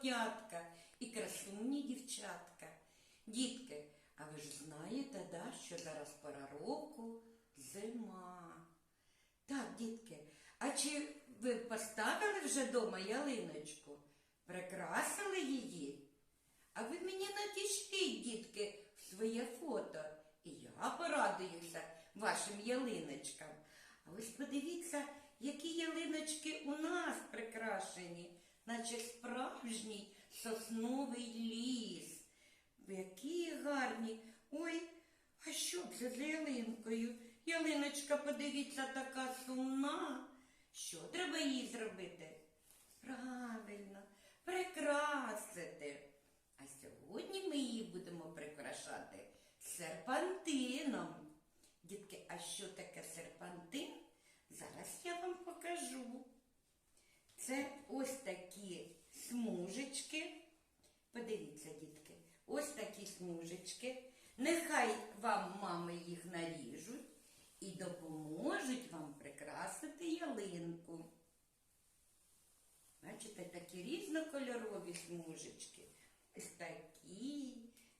хлоп'ятка і красуні дівчатка. Дітки, а ви ж знаєте, да, що зараз пора року зима. Так, дітки, а чи ви поставили вже дома ялиночку? Прикрасили її? А ви мені надішліть, дітки, в своє фото, і я порадуюся вашим ялиночкам. А ось подивіться, які ялиночки у нас прикрашені, наче справжній сосновий ліс. Які гарні. Ой, а що це за ялинкою? Ялиночка, подивіться, така сумна. Що треба їй зробити? Правильно, прикрасити. А сьогодні ми її будемо прикрашати серпантином. Дітки, а що таке серпантин? Зараз я вам покажу. Це ось такі смужечки. Подивіться, дітки, ось такі смужечки. Нехай вам мами їх наріжуть і допоможуть вам прикрасити ялинку. Бачите, такі різнокольорові смужечки. Ось такі,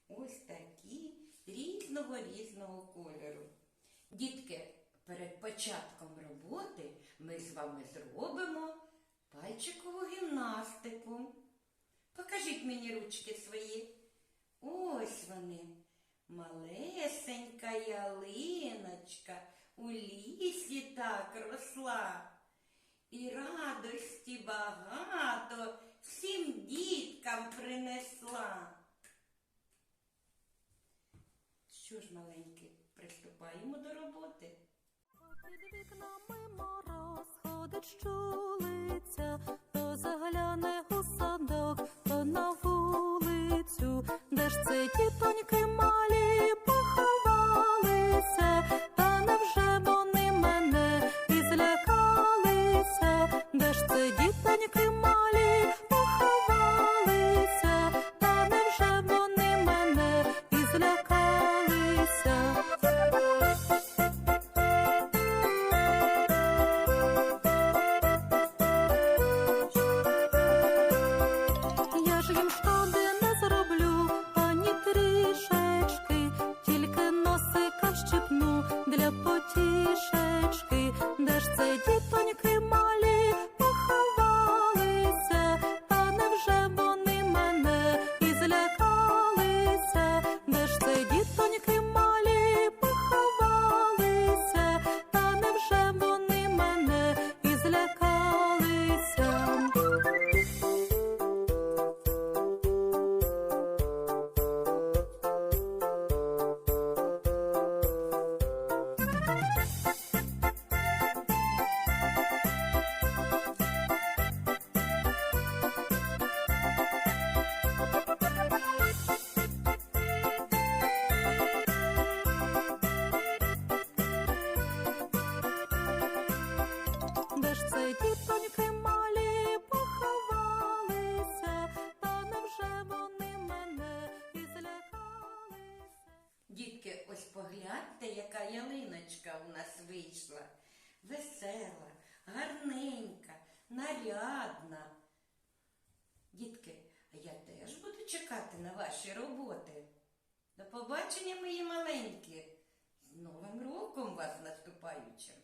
ось такі, різного різного кольору. Дітки, перед початком роботи ми з вами зробимо пальчикову гімнастику. Покажіть мені ручки свої. Ось вони. Малесенька ялиночка у лісі так росла. І радості багато всім діткам принесла. Що ж, маленькі, приступаємо до роботи. Під вікнами мороз ходить щулиця, то загляне у садок, де ж це дітоньки малі погляньте, яка ялиночка у нас вийшла. Весела, гарненька, нарядна. Дітки, а я теж буду чекати на ваші роботи. До побачення, мої маленькі. З Новим роком вас наступаючим.